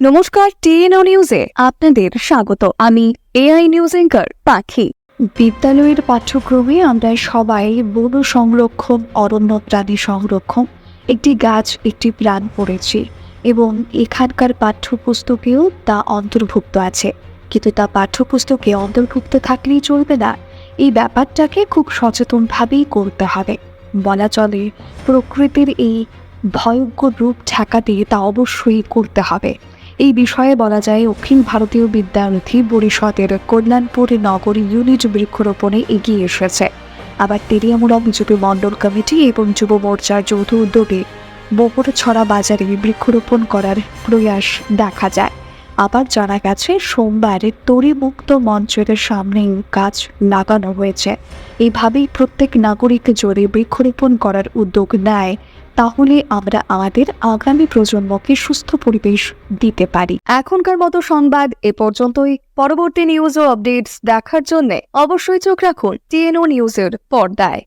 নমস্কার টিএনও নিউজে আপনাদের স্বাগত। আমি এআই নিউজ এঙ্কার পাখি। বিদ্যালয়ের পাঠ্যক্রমে আমরা সবাই বন সংরক্ষণ অরণ্য প্রাণী সংরক্ষণ, একটি গাছ, একটি প্রাণ পড়েছি এবং এখানকার পাঠ্যপুস্তকেও তা অন্তর্ভুক্ত আছে। কিন্তু তা পাঠ্যপুস্তকে অন্তর্ভুক্ত থাকলেই চলবে না। এই ব্যাপারটাকে খুব সচেতনভাবেই করতে হবে। বলা চলে, প্রকৃতির এই ভয়ঙ্কর রূপ ঠেকাতে তা অবশ্যই করতে হবে। এই বিষয়ে বলা যায়, অখিল ভারতীয় বিদ্যার্থী পরিষদের কল্যাণপুর নগরী ইউনিট বৃক্ষরোপণে এগিয়ে এসেছে। আবার তেরিয়ামূলক বিজেপি মণ্ডল কমিটি এবং যুব মোর্চার যৌথ উদ্যোগে বপরছড়া বাজারে বৃক্ষরোপণ করার প্রয়াস দেখা যায়। আবার জানা গেছে, সোমবার তরিমুক্ত মঞ্চের সামনে গাছ লাগানো হয়েছে। এইভাবেই প্রত্যেক নাগরিক জোরে বৃক্ষরোপণ করার উদ্যোগ নেয়, তাহলে আমরা আমাদের আগামী প্রজন্মকে সুস্থ পরিবেশ দিতে পারি। এখনকার মতো সংবাদ এ পর্যন্তই। পরবর্তী নিউজ ও আপডেটস দেখার জন্য অবশ্যই চোখ রাখুন টিএনও নিউজের পর্দায়।